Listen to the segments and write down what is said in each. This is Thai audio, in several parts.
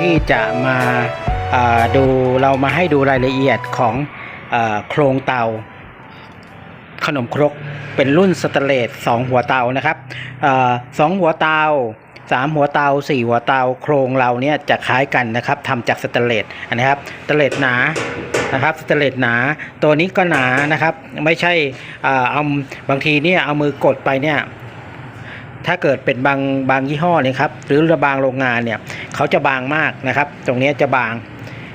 ที่จะมาดูเรามาให้ดูรายละเอียดของโครงเตา ขนมครกเป็นรุ่นสเตเลสสองหัวเตานะครับอสองหัวเตาสามหัวเตาสี่หัวเตาโครงเราเนี่ยจะคล้ายกันนะครับทำจากสเตเลสนะครับสเตเลสหนานะครับสเตเลสหนาตัวนี้ก็หนานะครับ ไม่ใช่เอ่อเอาบางทีเนี่ยเอามือกดไปเนี่ยถ้าเกิดเป็นบางบางยี่ห้อเนี่ยครับหรือระบางโรงงานเนี่ย เขาจะบางมากนะครับ ตรงนี้จะบาง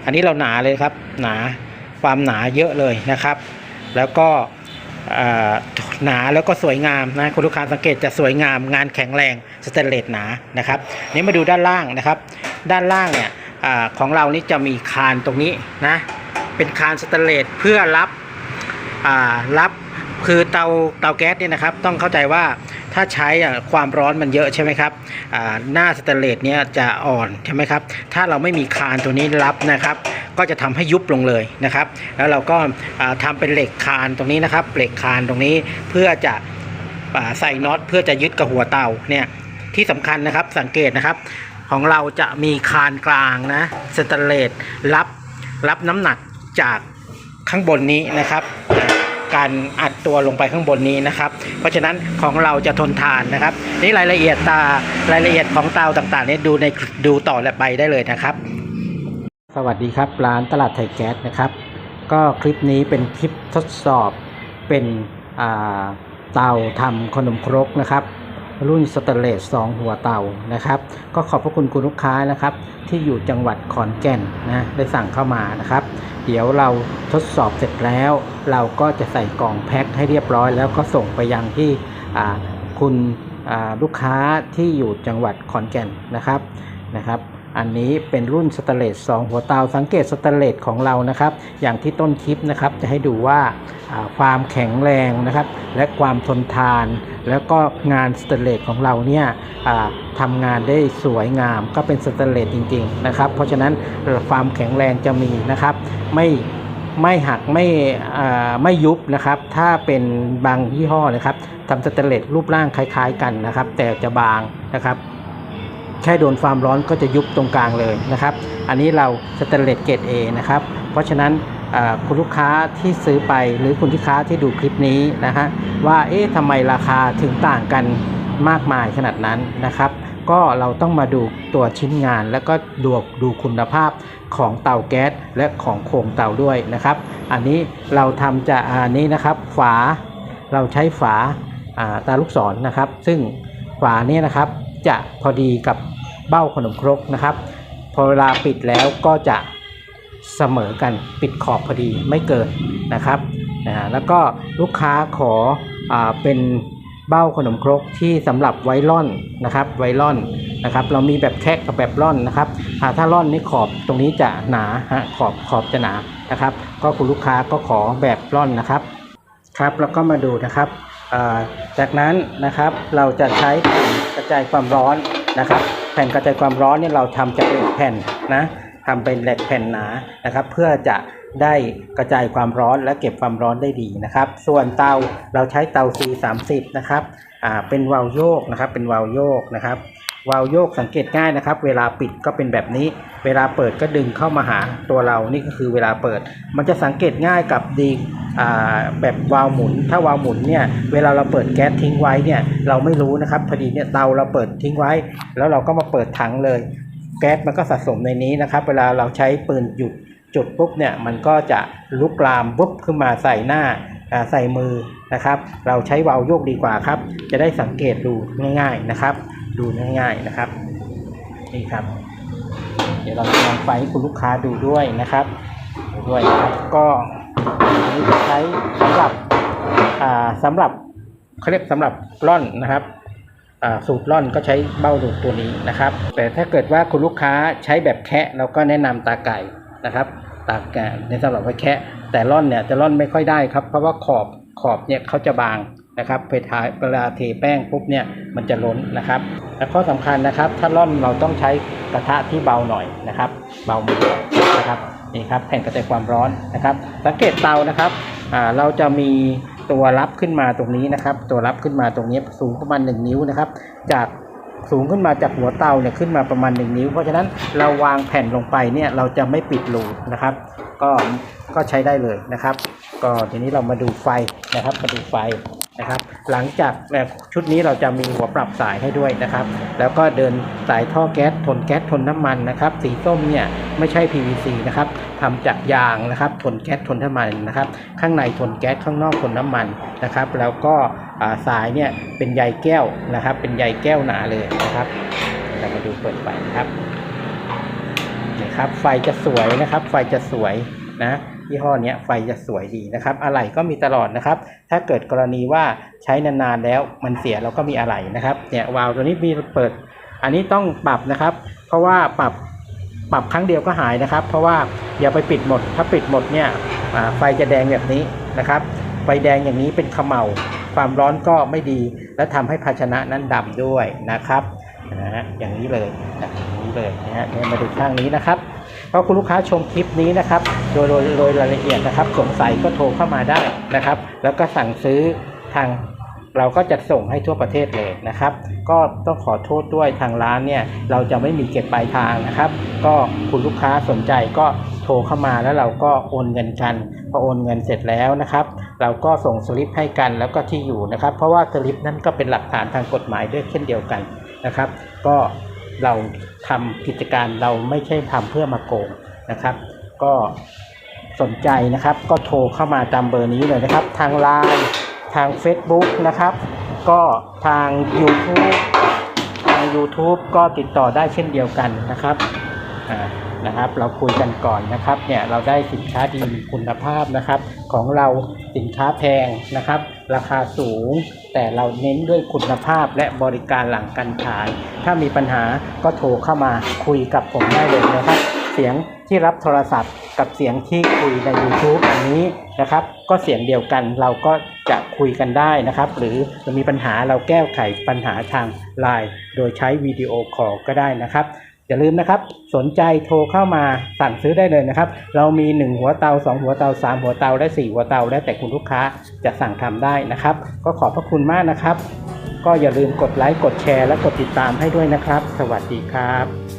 อันนี้เราหนาเลยครับ หนาความหนาเยอะเลยนะครับ แล้วก็หนาแล้วก็สวยงามนะคุณลูกค้าสังเกตจะสวยงามงานแข็งแรงสเตนเลสหนานะครับนี่มาดูด้านล่างนะครับ ด้านล่างเนี่ยอของเรานี่จะมีคานตรงนี้นะเป็นคานสเตนเลสเพื่อรับรับคือเตาเตาแก๊สเนี่ยนะครับ ต้องเข้าใจว่า ถ้าใช้อะความร้อนมันเยอะใช่ไหมครับอ่าหน้าสเตนเลสเนี่ยจะอ่อนใช่ไหมครับ ถ้าเราไม่มีคานตัวนี้รับนะครับ ก็จะทำให้ยุบลงเลยนะครับ แล้วเราก็อ่าทำเป็นเหล็กคานตรงนี้นะครับเหล็กคานตรงนี้เพื่อจะใส่น็อตเพื่อจะยึดกับหัวเตาเนี่ยที่สำคัญนะครับสังเกตนะครับ ของเราจะมีคานกลางนะสแตนเลสรับรับน้ำหนักจากข้างบนนี้นะครับ การอัดตัวลงไปข้างบนนี้นะครับ เพราะฉะนั้นของเราจะทนทานนะครับ นี่รายละเอียดตารายละเอียดของเตาต่างๆนี่ดูในดูต่อและไปได้เลยนะครับ สวัสดีครับร้านตลาดไทยแก๊สนะครับ ก็คลิปนี้เป็นคลิปทดสอบเป็นเตาทำขนมครกนะครับ รุ่นสเตเลส2หัวเตานะครับ ก็ขอบพระคุณคุณลูกค้านะครับ ที่อยู่จังหวัดขอนแก่นนะได้สั่งเข้ามานะครับ เดี๋ยวเราทดสอบเสร็จแล้ว เราก็จะใส่กล่องแพ็คให้เรียบร้อย แล้วก็ส่งไปยังที่คุณลูกค้าที่อยู่จังหวัดขอนแก่นนะครับนะครับ อันนี้เป็นรุ่นสเตเลส2หัวเตาสังเกตสเตเลสของเรานะครับ อย่างที่ต้นคลิปนะครับจะให้ดูว่าความแข็งแรงนะครับ และความทนทาน แล้วก็งานสเตเลสของเราเนี่ยทำงานได้สวยงามก็เป็นสเตเลสจริง ๆ นะครับ เพราะฉะนั้นความแข็งแรงจะมีนะครับ ไม่ไม่หักไม่ไม่ยุบนะครับ ถ้าเป็นบางยี่ห้อนะครับทำสเตเลสรูปร่างคล้าย ๆ กันนะครับ แต่จะบางนะครับ แค่โดนความร้อนก็จะยุบตรงกลางเลยนะครับ อันนี้เราสเตนเลสเกรด A นะครับ เพราะฉะนั้นคุณลูกค้าที่ซื้อไปหรือคุณลูกค้าที่ดูคลิปนี้นะฮะว่าเอ๊ะทำไมราคาถึงต่างกันมากมายขนาดนั้นนะครับ ก็เราต้องมาดูตัวชิ้นงาน แล้วก็ดูดูคุณภาพของเตาแก๊สและของโครงเตาด้วยนะครับ อันนี้เราทำจากอันนี้นะครับ ฝาเราใช้ฝาตาลูกศรนะครับ ซึ่งฝาเนี้นะครับจะพอดีกับ เบ้าขนมครกนะครับ พอเวลาปิดแล้วก็จะเสมอกันปิดขอบพอดีไม่เกินนะครับนะแล้วก็ลูกค้าขออาเป็นเบ้าขนมครกที่สำหรับไวร่อนนะครับไวร่อนนะครับ เรามีแบบแคะกับแบบร่อนนะครับถ้าร่อนนี่ขอบตรงนี้จะหนาฮะขอบขอบจะหนานะครับ ก็คุณลูกค้าก็ขอแบบร่อนนะครับครับแล้วก็มาดูนะครับอ่าจากนั้นนะครับเราจะใช้กระจายความร้อนนะครับ แผ่นกระจายความร้อนเนี่ยเราทำจากเหล็กแผ่นนะทำเป็นเหล็กแผ่นหนานะครับ เพื่อจะได้กระจายความร้อนและเก็บความร้อนได้ดีนะครับ ส่วนเตาเราใช้เตา C30 นะครับอ่าเป็นวาล์วโยกนะครับ เป็นวาล์วโยกนะครับ วาลโยกสังเกตง่ายนะครับ เวลาปิดก็เป็นแบบนี้ เวลาเปิดก็ดึงเข้ามาหาตัวเรานี่ก็คือเวลาเปิด มันจะสังเกตง่ายกับดีแบบวาล์วหมุน ถ้าวาล์วหมุนเนี่ยเวลาเราเปิดแก๊สทิ้งไว้เนี่ยเราไม่รู้นะครับพอดีเนี่ยเตาเราเปิดทิ้งไว้ แล้วเราก็มาเปิดถังเลย แก๊สมันก็สะสมในนี้นะครับ เวลาเราใช้ปืนหยุดจุดปุ๊บเนี่ยมันก็จะลุกลามปุ๊บขึ้นมาใส่หน้าอ่าใส่มือนะครับ เราใช้วาล์วโยกดีกว่าครับ จะได้สังเกตดูง่าย ๆนะครับ ดูง่ายๆนะครับนี่ครับ เดี๋ยวเราจะลองไฟให้คุณลูกค้าดูด้วยนะครับด้วยนะครับก็อันนี้จะใช้สำหรับอ่าสำหรับเขาเรียกสำหรับร่อนนะครับอ่าสูตรร่อนก็ใช้เบ้าดูดตัวนี้นะครับ แต่ถ้าเกิดว่าคุณลูกค้าใช้แบบแคะเราก็แนะนำตาไก่นะครับ ตาไก่ในสำหรับไว้แคะแต่ร่อนเนี่ยจะร่อนไม่ค่อยได้ครับ เพราะว่าขอบขอบเนี่ยเขาจะบาง นะครับไปทาเวลาเทแป้งปุ๊บเนี่ยมันจะล้นนะครับ และข้อสำคัญนะครับ ถ้าร่อนเราต้องใช้กระทะที่เบาหน่อยนะครับ เบามือนะครับนี่ครับแผ่นกระจายความร้อนนะครับ สังเกตเตานะครับเราจะมีตัวรับขึ้นมาตรงนี้นะครับ ตัวรับขึ้นมาตรงนี้สูงประมาณ 1 นิ้วนะครับ จากสูงขึ้นมาจากหัวเตาเนี่ยขึ้นมาประมาณ 1 นิ้ว เพราะฉะนั้นเราวางแผ่นลงไปเนี่ยเราจะไม่ปิดรูนะครับ ก็ก็ใช้ได้เลยนะครับ ก็ทีนี้เรามาดูไฟนะครับมาดูไฟ นะครับ หลังจากแบบชุดนี้เราจะมีหัวปรับสายให้ด้วยนะครับ แล้วก็เดินสายท่อแก๊สทนแก๊สทนน้ำมันนะครับ สีส้มเนี่ยไม่ใช่ PVC นะครับทำจากยางนะครับ ทนแก๊สทนน้ำมันนะครับ ข้างในทนแก๊สข้างนอกทนน้ำมันนะครับ แล้วก็สายเนี่ยเป็นใยแก้วนะครับ เป็นใยแก้วหนาเลยนะครับเรามาดูเปิดไฟนะครับนะครับ ไฟจะสวยนะครับ ไฟจะสวยนะ ยี่ห้อนี้ไฟจะสวยดีนะครับอะไหล่ก็มีตลอดนะครับ ถ้าเกิดกรณีว่าใช้นานๆแล้วมันเสียเราก็มีอะไหล่นะครับเนี่ยวาล์วตัวนี้มีเปิด อันนี้ต้องปรับนะครับ เพราะว่าปรับปรับครั้งเดียวก็หายนะครับ เพราะว่าอย่าไปปิดหมด ถ้าปิดหมดเนี่ยไฟจะแดงแบบนี้นะครับไฟแดงอย่างนี้เป็นขมเหลาความร้อนก็ไม่ดี และทำให้ภาชนะนั้นดำด้วยนะครับนะฮะอย่างนี้เลยอย่างนี้เลยนะฮะมาดูข้างนี้นะครับ เพราะคุณลูกค้าชมคลิปนี้นะครับ โดยโดยโดยรายละเอียดนะครับ สงสัยก็โทรเข้ามาได้นะครับ แล้วก็สั่งซื้อทางเราก็จะส่งให้ทั่วประเทศเลยนะครับ ก็ต้องขอโทษด้วยทางร้านเนี่ยเราจะไม่มีเก็บปลายทางนะครับ ก็คุณลูกค้าสนใจก็โทรเข้ามาแล้วเราก็โอนเงินกันพอโอนเงินเสร็จแล้วนะครับ เราก็ส่งสลิปให้กันแล้วก็ที่อยู่นะครับ เพราะว่าสลิปนั้นก็เป็นหลักฐานทางกฎหมายด้วยเช่นเดียวกันนะครับ ก็ เราทำกิจการเราไม่ใช่ทำเพื่อมาโกงนะครับ ก็สนใจนะครับ ก็โทรเข้ามาตามเบอร์นี้เลยนะครับ ทางไลน์ทาง Facebook นะครับ ก็ทาง YouTube ทาง YouTube ก็ติดต่อได้เช่นเดียวกันนะครับอ่านะครับเราคุยกันก่อนนะครับเนี่ยเราได้สินค้าดีมีคุณภาพนะครับ ของเราสินค้าแพงนะครับ ราคาสูง แต่เราเน้นด้วยคุณภาพและบริการหลังการขาย ถ้ามีปัญหาก็โทรเข้ามาคุยกับผมได้เลยนะครับ เสียงที่รับโทรศัพท์กับเสียงที่คุยใน YouTube อันนี้นะครับ ก็เสียงเดียวกันเราก็จะคุยกันได้นะครับ หรือมีปัญหาเราแก้ไขปัญหาทางไลน์โดยใช้วิดีโอคอลก็ได้นะครับ อย่าลืมนะครับ สนใจโทรเข้ามาสั่งซื้อได้เลยนะครับ เรามี 1 หัวเตา 2 หัวเตา 3 หัวเตา และ 4 หัวเตา แล้วแต่คุณลูกค้าจะสั่งทำได้นะครับ ก็ขอบพระคุณมากนะครับ ก็อย่าลืมกดไลค์ กดแชร์ และกดติดตามให้ด้วยนะครับ สวัสดีครับ